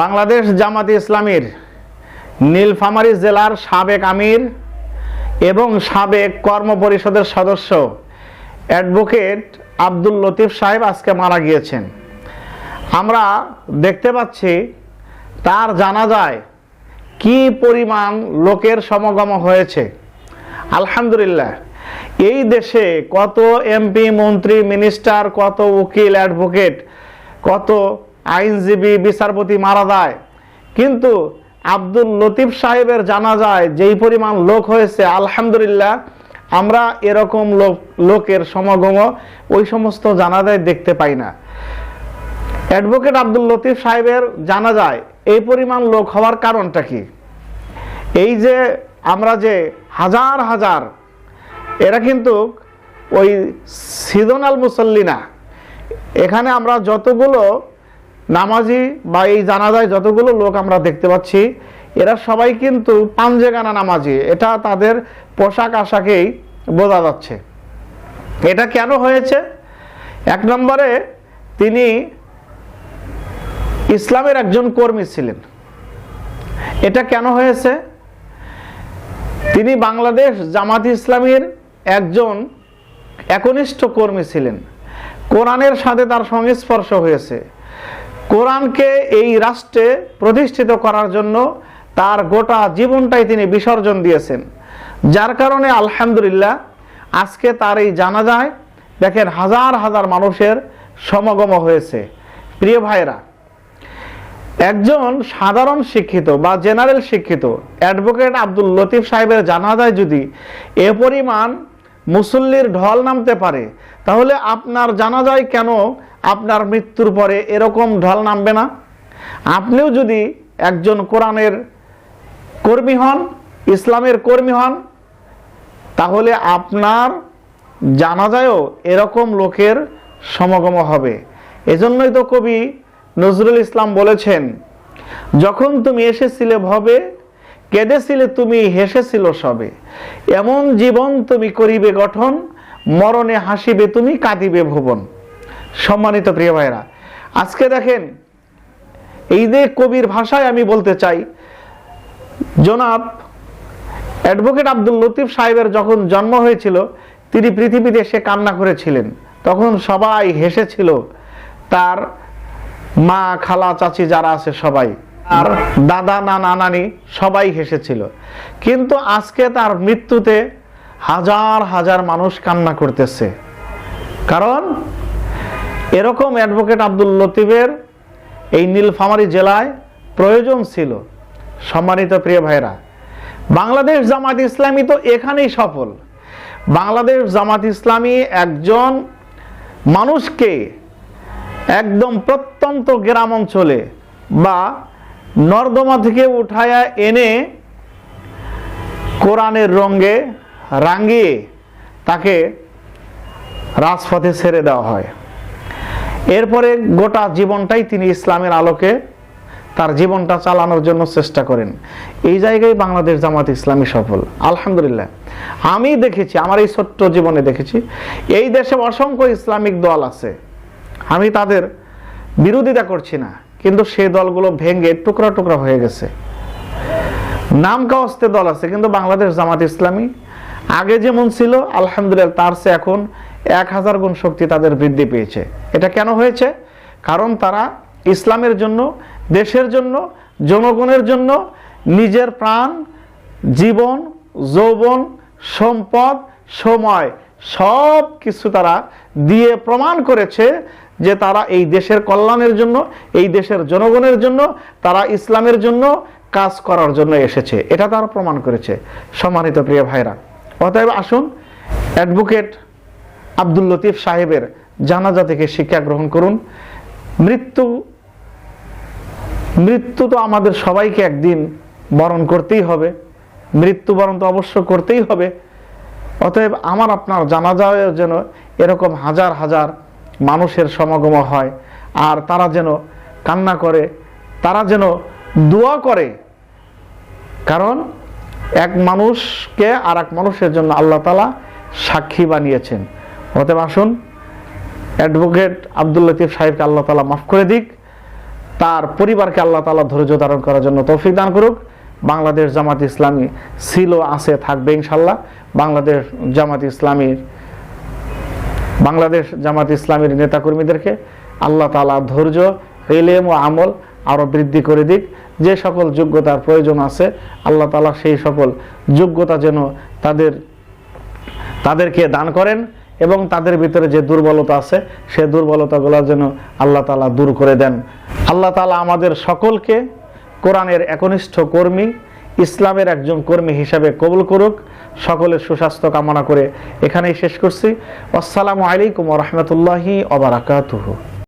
বাংলাদেশ জামাতে ইসলামীর নীলফামারী জেলার সাবেক আমির এবং সাবেক কর্ম পরিষদের সদস্য অ্যাডভোকেট আব্দুল লতিফ সাহেব আজকে মারা গিয়েছেন। আমরা দেখতে পাচ্ছি তার জানা যায় কি পরিমাণ লোকের সমাগম হয়েছে। আলহামদুলিল্লাহ, এই দেশে কত এমপি, মন্ত্রী, মিনিস্টার, কত উকিল, অ্যাডভোকেট, কত আইনজীবী বিচারপতি মারা যায়। কিন্তু আব্দুল লতিফ সাহেবের জানা যায় যেই পরিমাণ লোক হয়েছে, আলহামদুলিল্লাহ, আমরা এরকম লোক, লোকের সমাগম ওই সমস্ত জানাজায় দেখতে পাই না। অ্যাডভোকেট আব্দুল লতিফ সাহেবের জানা যায় এই পরিমাণ লোক হওয়ার কারণটা কি? এই যে আমরা যে হাজার হাজার, এরা কিন্তু ওই সিজনাল মুসল্লি না। এখানে আমরা যতগুলো নামাজি বা এই জানাজায় যতগুলো লোক আমরা দেখতে পাচ্ছি, এরা সবাই কিন্তু পাঞ্জেগানা নামাজি। এটা তাদের পোশাক আশাকেই বোঝা যাচ্ছে। এটা কেন হয়েছে? এক নম্বরে তিনি ইসলামের একজন কর্মী ছিলেন। এটা কেন হয়েছে? তিনি বাংলাদেশ জামাত ইসলামীর একজন একনিষ্ঠ কর্মী ছিলেন। কোরআনের সাথে তার সংস্পর্শ হয়েছে। কোরআনকে এই রাষ্ট্রে প্রতিষ্ঠিত করার জন্য তার গোটা জীবনটাই তিনি বিসর্জন দিয়েছেন। যার কারণে আলহামদুলিল্লাহ আজকে তার এই জানা যায় দেখেন হাজার হাজার মানুষের সমাগম হয়েছে। প্রিয় ভাইরা একজন সাধারণ শিক্ষিত বা জেনারেল শিক্ষিত অ্যাডভোকেট আব্দুল লতিফ সাহেবের জানাজায় যদি এ পরিমাণ মুসল্লির ঢল নামতে পারে। তাহলে আপনার জানাজায় কেন আপনার মৃত্যুর পরে এরকম ঢল নামবে না? আপনিও যদি একজন কোরআনের কর্মী হন, ইসলামের কর্মী হন, তাহলে আপনার জানাজায়ও এরকম লোকের সমাগম হবে। এজন্যই তো কবি নজরুল ইসলাম বলেছেন, যখন তুমি এসেছিলে ভবে কেঁদেছিলে তুমি, হেসেছিল সবে। এমন জীবন তুমি করিবে গঠন, মরণে হাসিবে তুমি, কাঁদিবে ভুবন। সম্মানিত প্রিয় ভাইরা আজকে দেখেন, এই যে কবির ভাষায় আমি বলতে চাই, জনাব অ্যাডভোকেট আব্দুল লতিফ সাহেবের যখন জন্ম হয়েছিল, তিনি পৃথিবীতে এসে কান্না করেছিলেন। তখন সবাই হেসেছিল, তার মা, খালা, চাচি যারা আছে সবাই। আর দাদা, নানা, নানি সবাই হেসেছিল। কিন্তু আজকে তার মৃত্যুতে হাজার হাজার মানুষ কান্না করতেছে। কারণ এরকম অ্যাডভোকেট আব্দুল লতিফের এই নীলফামারী জেলায় প্রয়োজন ছিল। সম্মানিত প্রিয় ভাইরা বাংলাদেশ জামাত ইসলামী তো এখানেই সফল। বাংলাদেশ জামাত ইসলামী একজন মানুষকে একদম প্রত্যন্ত গ্রাম অঞ্চলে বা নর্দমা থেকে উঠায়া এনে কোরআনের রঙ্গে রাঙিয়ে তাকে রাজপথে ছেড়ে দেওয়া হয়। এরপরে গোটা জীবনটাই তিনি ইসলামের আলোকে তার জীবনটা চালানোর জন্য চেষ্টা করেন। এই জায়গায় বাংলাদেশ জামাত ইসলামী সফল। আলহামদুলিল্লাহ। আমি দেখেছি, আমার এই ছোট্ট জীবনে দেখেছি, এই দেশে অসংখ্য ইসলামিক দল আছে। আমি তাদের বিরোধিতা করছি না। কিন্তু সেই দলগুলো ভেঙে টুকরা টুকরা হয়ে গেছে। নাম কাওয়াস্তে দল আছে, কিন্তু বাংলাদেশ জামাত ইসলামী। আগে যেমন ছিল, আলহামদুলিল্লাহ তার চেয়ে এখন এক হাজার গুণ শক্তি তাদের বৃদ্ধি পেয়েছে। এটা কেন হয়েছে? কারণ তারা ইসলামের জন্য, দেশের জন্য, জনগণের জন্য নিজের প্রাণ, জীবন, যৌবন, সম্পদ, সময় সব কিছু তারা দিয়ে প্রমাণ করেছে যে তারা এই দেশের কল্যাণের জন্য, এই দেশের জনগণের জন্য, তারা ইসলামের জন্য কাজ করার জন্য এসেছে। এটা তারা প্রমাণ করেছে। সম্মানিত প্রিয় ভাইরা, অতএব আসুন অ্যাডভোকেট আব্দুল লতিফ সাহেবের জানাজা থেকে শিক্ষা গ্রহণ করুন। মৃত্যু মৃত্যু তো আমাদের সবাইকে একদিন বরণ করতেই হবে। মৃত্যুবরণ তো অবশ্য করতেই হবে। অতএব আমার আপনার জানাজায় যেন এরকম হাজার হাজার মানুষের সমাগম হয়। আর তারা যেন কান্না করে, তারা যেন দোয়া করে। কারণ এক মানুষকে আর এক মানুষের জন্য আল্লাহ তালা সাক্ষী বানিয়েছেন। অতএব আসুন, অ্যাডভোকেট আব্দুল লতিফ সাহেবকে আল্লাহ তালা মাফ করে দিক। তার পরিবারকে আল্লাহ তালা ধৈর্য ধারণ করার জন্য তৌফিক দান করুক। বাংলাদেশ জামাত ইসলামী ছিল, আছে, থাকবে ইনশাল্লাহ বাংলাদেশ জামাত ইসলামীর বাংলাদেশ জামাত ইসলামীর নেতাকর্মীদেরকে আল্লাহ তালা ধৈর্য এলেম ও আমল আরও বৃদ্ধি করে দিক। যে সকল যোগ্যতার প্রয়োজন আছে, আল্লাহ তালা সেই সকল যোগ্যতা যেন তাদের, তাদেরকে দান করেন এবং তাদের ভিতরে যে দুর্বলতা আছে, সে দুর্বলতাগুলো যেন আল্লাহ তালা দূর করে দেন। আল্লাহ তালা আমাদের সকলকে কোরআনের একনিষ্ঠ কর্মী, ইসলামের একজন কর্মী হিসাবে কবুল করুক। সকলের সুস্বাস্থ্য কামনা করে এখানেই শেষ করছি। আসসালামু আলাইকুম রহমতুল্লাহি অবরাকাতুহু